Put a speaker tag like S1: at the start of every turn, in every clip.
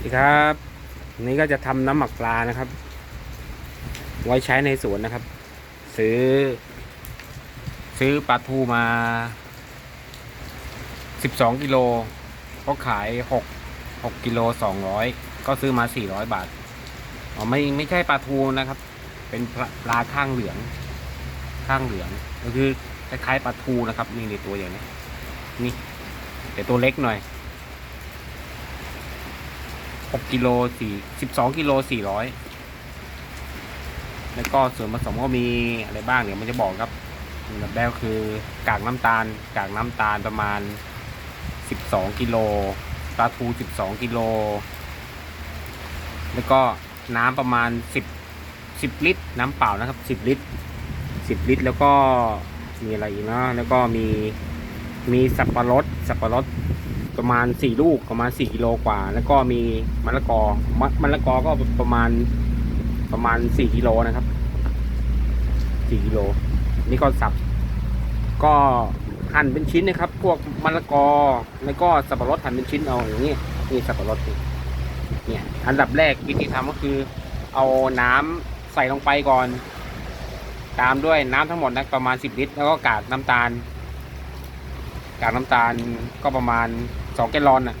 S1: สวัสดีครับวันนี้ก็จะทำน้ำหมักปลานะครับ ไว้ใช้ในสวนนะครับ ซื้อ ซื้อปลาทูมา12กิโลก็ขาย6 6กิโล200ก็ซื้อมา400บาทอ๋อไม่ไม่ใช่ปลาทูนะครับ เป็นปลาปลาข้างเหลือง ข้างเหลือง ก็คือคล้ายๆปลาทูนะครับนี่ในตัวอย่างนี้นี่แต่ตัวเล็กหน่อย หกกิโลสี่สิบสองกิโลสี่ร้อยแล้วก็ส่วนผสมก็มีอะไรบ้างเนี่ยมันจะบอกครับอันดับแรกคือกากน้ำตาลกากน้ำตาลประมาณสิบสองกิโลปลาทูสิบสองกิโลแล้วก็น้ำประมาณสิบสิบลิตร น้ำเปล่านะครับสิบลิตรสิบลิตร แล้วก็มีอะไรอีกนะแล้วก็มีมีสับปะรดสับปะรด ประมาณสี่ลูกประมาณสี่กิโลกว่า แล้วก็มีมะละกอมมะละกอก็ประมาณประมาณสี่กิโลนะครับสี่กิโล นี่ก็สับ ก็หั่นเป็นชิ้นนะครับ พวกมะละกอแล้วก็สับปะรดหั่นเป็นชิ้นเอาอย่างนี้นี่สับปะรดนี่เนี่ยอันดับแรกวิธีทำก็คือ เอาน้ำใส่ลงไปก่อน ตามด้วยน้ำทั้งหมดนะประมาณสิบลิตร แล้วก็กากน้ำตาล กากน้ำตาลก็ประมาณ สองแกลลอนอะ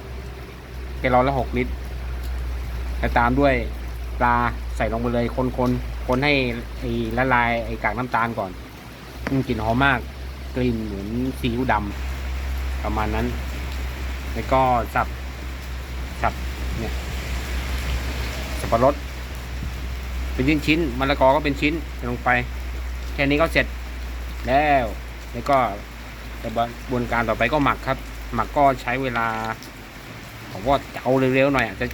S1: แกลลอนละหกลิตรแล้วตามด้วยปลาใส่ลงไปเลยคนคนคนให้ไอ้ละลายไอ้กากน้ำตาลก่อนอืมกลิ่นหอมมาก กลิ่นเหมือนซีอิ๊วดำประมาณนั้น แล้วก็สับสับเนี่ยสับปะรดเป็นชิ้นชิ้นมะละกอก็เป็นชิ้นลงไป แค่นี้ก็เสร็จแล้ว แล้วก็กระบวนการต่อไปก็หมักครับ หมักก็ใช้เวลาผมว่าจะเอาเร็วๆหน่อยอะจะ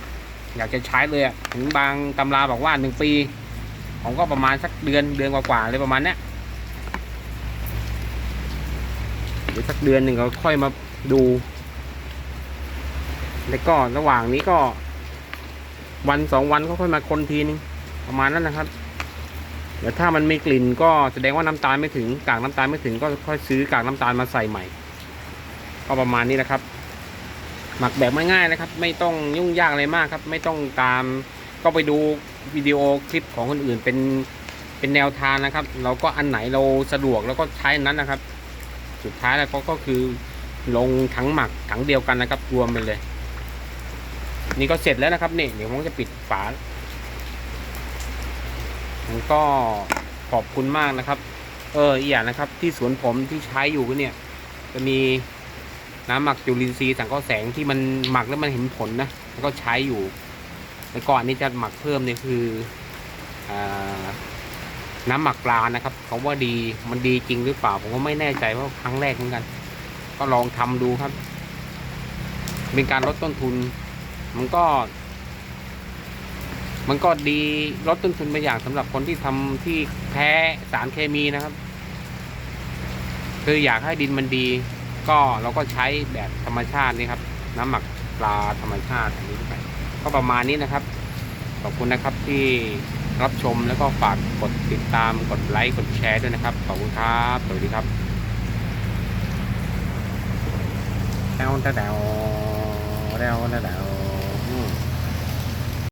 S1: อยากจะใช้เลยอะถึงบางตำราบอกว่าหนึ่งปี ผมก็ประมาณสักเดือนเดือนกว่าๆเลยประมาณเนี้ยเดี๋ยวสักเดือนหนึ่งก็ค่อยมาดู แล้วก็ระหว่างนี้ก็ วันสองวันก็ค่อยมาคนทีนึงประมาณนั้นนะครับเดี๋ยวถ้ามันมีกลิ่นก็แสดงว่าน้ำตาลไม่ถึงกากน้ำตาลไม่ถึงก็ค่อยซื้อกากน้ำตาลมาใส่ใหม่ ก็ประมาณนี้นะครับ หมักแบบง่ายๆนะครับ ไม่ต้องยุ่งยากอะไรมากครับ ไม่ต้องตามก็ไปดูวิดีโอคลิปของคนอื่นเป็นเป็นแนวทางนะครับ เราก็อันไหนเราสะดวกแล้วก็ใช้อนนั้นนะครับ สุดท้ายแล้วก็ก็คือลงถังหมักถังเดียวกันนะครับ รวมไปเลย นี่ก็เสร็จแล้วนะครับนี่เดี๋ยวผมจะปิดฝาผมก็ขอบคุณมากนะครับ เอออีกอย่างนะครับ ที่สวนผมที่ใช้อยู่เนี่ย จะมี น้ำหมักจุลินทรีย์สังเคราะห์แสงที่มันหมักแล้วมันเห็นผลนะแล้วก็ใช้อยู่แล้วก่อนนี้จะหมักเพิ่มเนี่ยคืออน้ำหมักปลานะครับเขาว่าดีมันดีจริงหรือเปล่า ผมก็ไม่แน่ใจเพราะครั้งแรกเหมือนกัน ก็ลองทำดูครับ เป็นการลดต้นทุน มันก็ มันก็ดีลดต้นทุนไปอย่างสำหรับคนที่ทำที่แพ้สารเคมีนะครับ คืออยากให้ดินมันดี ก็เราก็ใช้แบบธรรมชาตินี่ครับ น้ำหมักปลาธรรมชาติอันนี้ไปก็ประมาณนี้นะครับ ขอบคุณนะครับที่รับชมแล้วก็ฝากกดติดตามกดไลค์กดแชร์ด้วยนะครับขอบคุณครับสวัสดีครับแดวแดวแดวแดวแดว